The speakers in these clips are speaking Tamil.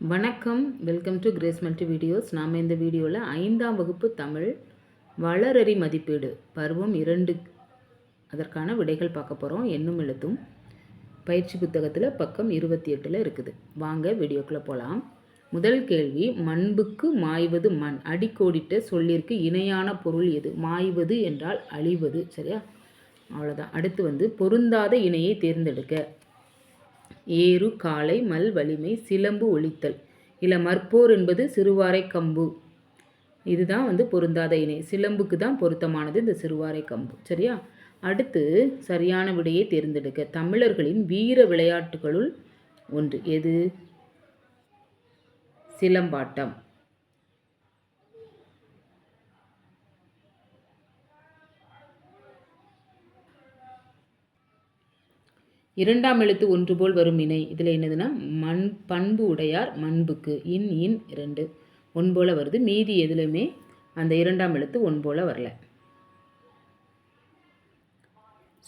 வணக்கம். Welcome to Grace multi videos நாம் இந்த வீடியோவில் ஐந்தாம் வகுப்பு தமிழ் வளரறி மதிப்பீடு பருவம் இரண்டு அதற்கான விடைகள் பார்க்க போகிறோம் என்னும் எழுத்தும் பயிற்சி புத்தகத்தில் பக்கம் இருபத்தி எட்டில் இருக்குது. வாங்க வீடியோக்குள்ளே போகலாம் முதல் கேள்வி மண்புக்கு மாய்வது மண். அடிக்கோடிட்ட சொல்லிற்கு இணையான பொருள் எது? மாய்வது என்றால் அழிவது சரியா? அவ்வளோதான் அடுத்து வந்து பொருந்தாத இணையை தேர்ந்தெடுக்க. ஏறு காளை மல் வலிமை சிலம்பு ஒழித்தல் இல்லை மற்போர் என்பது சிறுவாரை கம்பு. இதுதான் வந்து பொருந்தாத இணை. சிலம்புக்கு தான் பொருத்தமானது இந்த சிறுவாரை கம்பு. சரியா? அடுத்து சரியான விடையை தேர்ந்தெடுக்க. தமிழர்களின் வீர விளையாட்டுகளுள் ஒன்று. எது? சிலம்பாட்டம். இரண்டாம் எழுத்து ஒன்று போல் வரும் இணை. இதில் என்னதுன்னா மண் பண்பு உடையார் மண்புக்கு இன் இன் இரண்டு. ஒன் போல் வருது. மீதி எதுலையுமே அந்த இரண்டாம் எழுத்து ஒன் போல் வரல.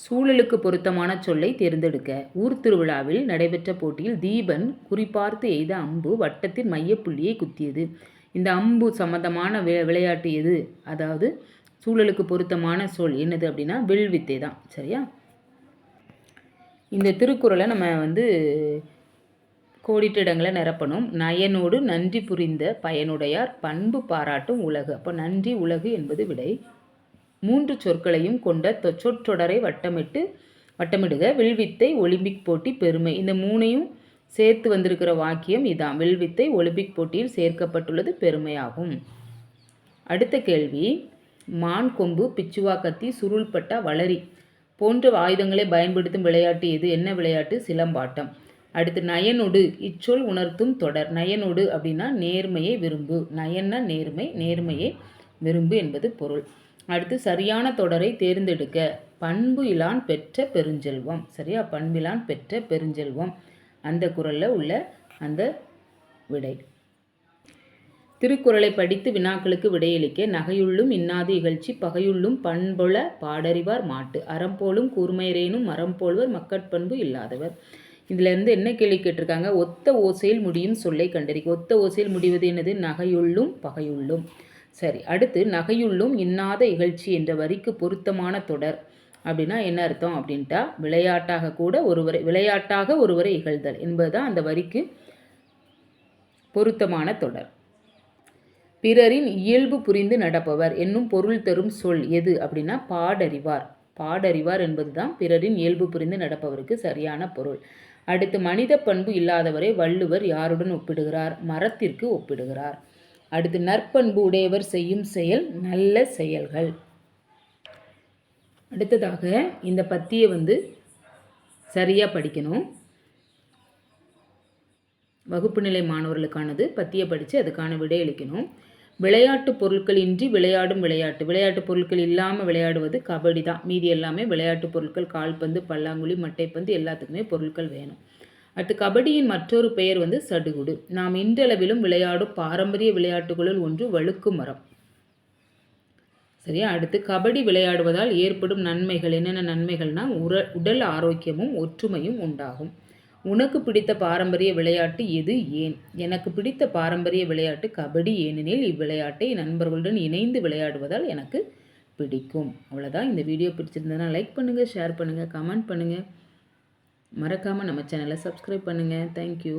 சூழலுக்கு பொருத்தமான சொல்லை தேர்ந்தெடுக்க ஊர் திருவிழாவில் நடைபெற்ற போட்டியில் தீபன் குறிப்பார்த்து எய்த அம்பு வட்டத்தின் மையப்புள்ளியை குத்தியது. இந்த அம்பு சம்பந்தமான வி விளையாட்டு எது? அதாவது சூழலுக்கு பொருத்தமான சொல் என்னது அப்படின்னா வில்வித்தை தான். சரியா? இந்த திருக்குறளை நம்ம வந்து கோடிட்ட இடங்களை நிரப்பணும். நயனோடு நன்றி புரிந்த பயனுடையார் பண்பு பாராட்டும் உலகு. அப்போ நன்றி உலகு என்பது விடை. மூன்று சொற்களையும் கொண்ட சொற்றொடரை வட்டமிட்டு வட்டமிடுக. வில்வித்தை ஒலிம்பிக் போட்டி பெருமை. இந்த மூணையும் சேர்த்து வந்திருக்கிற வாக்கியம் இதான் வில்வித்தை ஒலிம்பிக் போட்டியில் சேர்க்கப்பட்டுள்ளது பெருமையாகும். அடுத்த கேள்வி. மான் கொம்பு பிச்சுவா கத்தி சுருள்பட்டா வளரி. போன்ற ஆயுதங்களை பயன்படுத்தும் விளையாட்டு எது? என்ன விளையாட்டு? சிலம்பாட்டம். அடுத்து நயனொடு. இச்சொல் உணர்த்தும் தொடர். நயனொடு அப்படின்னா நேர்மையை விரும்பு. நயன்னா நேர்மை நேர்மையை விரும்பு என்பது பொருள். அடுத்து சரியான தொடரை தேர்ந்தெடுக்க. பண்பு இலான் பெற்ற பெருஞ்செல்வம். சரியா? பண்பிலான் பெற்ற பெருஞ்செல்வம். அந்த குரலில் உள்ள அந்த விடை. திருக்குறளை படித்து வினாக்களுக்கு விடையளிக்க நகையுள்ளும் இன்னாது இகழ்ச்சி பகையுள்ளும் பண்பொல பாடறிவார் மாட்டு. அறம்போலும் கூர்மையரேனும் மரம் போல்வர் மக்கட்பண்பு இல்லாதவர். இதிலேருந்து என்ன கேள்வி கேட்டிருக்காங்க? ஒத்த ஓசையில் முடியும் சொல்லை கண்டறிக்க ஒத்த ஓசையில் முடிவது என்னது? நகையுள்ளும் பகையுள்ளும். சரி அடுத்து நகையுள்ளும் இன்னாத இகழ்ச்சி என்ற வரிக்கு பொருத்தமான தொடர். அப்படின்னா என்ன அர்த்தம் அப்படின்ட்டா? விளையாட்டாக கூட ஒருவரை விளையாட்டாக ஒருவரை இகழ்தல் என்பதுதான் அந்த வரிக்கு பொருத்தமான தொடர். பிறரின் இயல்பு புரிந்து நடப்பவர் என்னும் பொருள் தரும் சொல் எது அப்படின்னா பாடறிவார். பாடறிவார் என்பதுதான் பிறரின் இயல்பு புரிந்து நடப்பவருக்கு சரியான பொருள். அடுத்து மனித பண்பு இல்லாதவரை வள்ளுவர் யாருடன் ஒப்பிடுகிறார்? மரத்திற்கு ஒப்பிடுகிறார். அடுத்து நற்பண்பு உடையவர் செய்யும் செயல் நல்ல செயல்கள். அடுத்ததாக இந்த பத்தியை வந்து சரியாக படிக்கணும். வகுப்பு நிலை மாணவர்களுக்கானது பத்தியை படித்து அதுக்கான விடை அளிக்கணும். விளையாட்டு பொருட்கள் இன்றி விளையாடும் விளையாட்டு. விளையாட்டு பொருட்கள் இல்லாமல் விளையாடுவது கபடி தான் மீதி எல்லாமே விளையாட்டு பொருட்கள் கால்பந்து பல்லாங்குழி மட்டைப்பந்து எல்லாத்துக்குமே பொருட்கள் வேணும். அடுத்து கபடியின் மற்றொரு பெயர் வந்து சடுகுடு. நாம் இன்றளவிலும் விளையாடும் பாரம்பரிய விளையாட்டுகளுள் ஒன்று வழுக்கு மரம். சரியா? அடுத்து கபடி விளையாடுவதால் ஏற்படும் நன்மைகள் என்னென்ன நன்மைகள்னால் உர உடல் ஆரோக்கியமும் ஒற்றுமையும் உண்டாகும். உனக்கு பிடித்த பாரம்பரிய விளையாட்டு எது? ஏன்? எனக்கு பிடித்த பாரம்பரிய விளையாட்டு கபடி ஏனெனில் இவ்விளையாட்டை நண்பர்களுடன் இணைந்து விளையாடுவதால் எனக்கு பிடிக்கும். அவ்வளோதான் இந்த வீடியோ பிடிச்சிருந்ததுன்னா லைக் பண்ணுங்கள் ஷேர் பண்ணுங்கள் கமெண்ட் பண்ணுங்கள் மறக்காமல் நம்ம சேனலை சப்ஸ்கிரைப் பண்ணுங்கள் தேங்க்யூ